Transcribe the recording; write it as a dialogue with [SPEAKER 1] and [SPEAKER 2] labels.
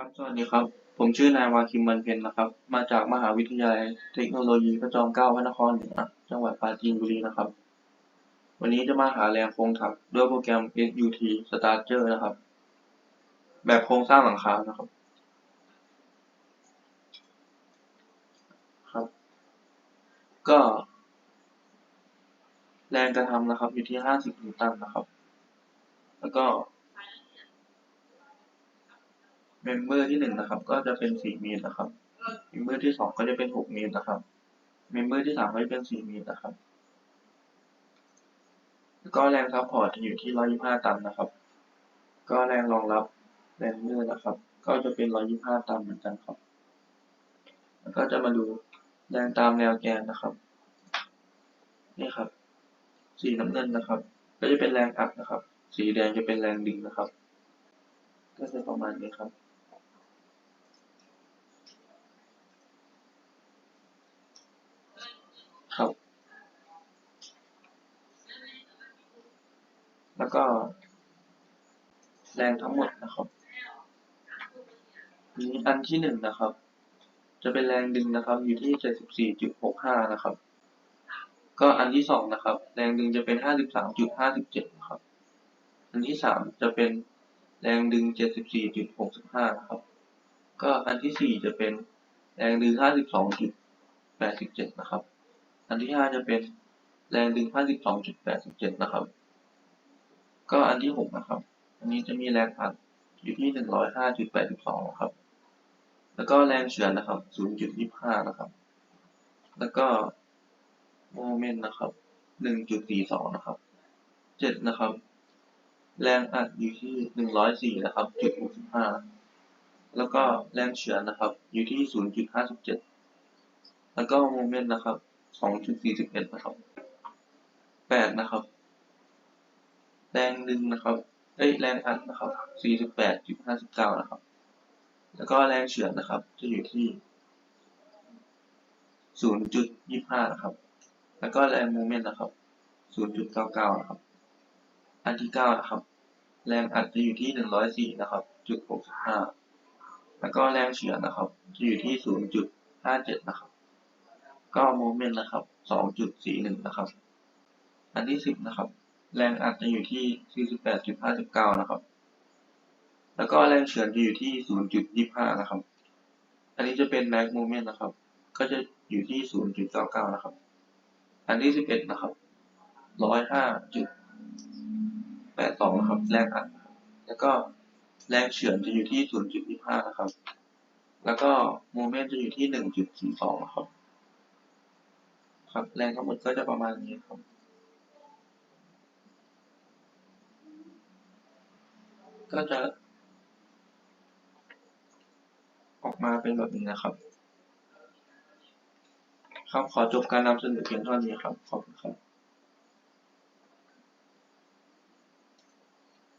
[SPEAKER 1] ครับสวัสดีครับ ผมชื่อนายวาคิมวันเพ็ญนะครับ มาจากมหาวิทยาลัยเทคโนโลยีพระจอมเกล้าพระนครเหนือจังหวัดปราจีนบุรีนะครับ วันนี้จะมาหาแรงโครงถักด้วยโปรแกรม SUT Starter นะครับ แบบโครงสร้างหลังคานะครับ ครับ ก็ แรงกระทำนะครับ อยู่ที่ห้าสิบนิวตันนะครับ แล้วก็ เมมเบอร์ที่หนึ่งนะครับ ก็จะเป็นสี่มตรนะครับเมมเบอร์ที่สองก็จะเป็นหกมตรนะครับเมมเบอร์ที่สามก็จะเป็นสี่มตรนะครับก็แรงซัพพอร์ตจะอยู่ที่ร้อยยี่ห้าตันนะครับ ก็แรงรองรับแรงเลื่อนนะครับ ก็จะเป็นร้อยยี่ห้าตันเหมือนกันครับ แล้วก็จะมาดูแรงตามแนวแกนนะครับ นี่ครับ สีน้ำเงินนะครับ ก็จะเป็นแรงอัดนะครับ สีแดงจะเป็นแรงดึงนะครับ ก็จะประมาณนี้ครับ ครับ แล้วก็ แรงทั้งหมดนะครับนี้อันที่หนึ่งนะครับ จะเป็นแรงดึงนะครับ อยู่ที่เจ็ดสิบสี่จุดหกห้านะครับ ก็อันที่สองนะครับ แรงดึงจะเป็นห้าสิบสามจุดห้าสิบเจ็ดนะครับ อันที่สามจะเป็นแรงดึงเจ็ดสิบสี่จุดหกสิบห้านะครับ ก็อันที่สี่จะเป็นแรงดึงห้าสิบสองจุดแปดสิบเจ็ดนะครับ อันที่ห้าจะเป็นแรงดึงห้าสิบสองจุดแปดสิบเจ็ดนะครับ ก็อันที่หกนะครับ อันนี้จะมีแรงอัดอยู่ที่หนึ่งร้อยห้าจุดแปดสิบสองครับ แล้วก็แรงเฉือนนะครับศูนย์จุดยี่ห้านะครับ แล้วก็โมเมนต์นะครับหนึ่งจุดสี่สองนะครับเจ็ดนะครับ แรงอัดอยู่ที่หนึ่งร้อยสี่นะครับจุดหกสิบห้าแล้วก็แรงเฉือนนะครับ อยู่ที่ศูนย์จุดห้าสิบเจ็ดแล้วก็โมเมนต์นะครับ สองจุดสี่สิบเอ็ดนะครับแปดนะครับ แรงดึงนะครับเอ้ยแรงอัดนะครับ48.59นะครับ แล้วก็แรงเฉือนนะครับ จะอยู่ที่0.25นะครับ แล้วก็แรงโมเมนต์นะครับ0.99นะครับ อันที่9นะครับ แรงอัดจะอยู่ที่104นะครับ จุด65แล้วก็แรงเฉือนนะครับ จะอยู่ที่0.57นะครับ ก็โมเมนต์นะครับ2.41นะครับ อันที่10นะครับ แรงอัดจะอยู่ที่48.59นะครับ แล้วก็แรงเฉือนจะอยู่ที่0.25นะครับ อันนี้จะเป็น max moment นะครับ ก็จะอยู่ที่0.99นะครับ อันที่11นะครับ105.82นะครับ แรงอัด แล้วก็แรงเฉือนจะอยู่ที่0.25นะครับ แล้วก็โมเมนต์จะอยู่ที่1.42นะครับ ครับ แรงทั้งหมดก็จะประมาณนี้ครับก็จะ ออกมาเป็นแบบนี้นะครับ ครับขอจบการนำเสนอเพียงเท่านี้ครับ ขอบคุณครับ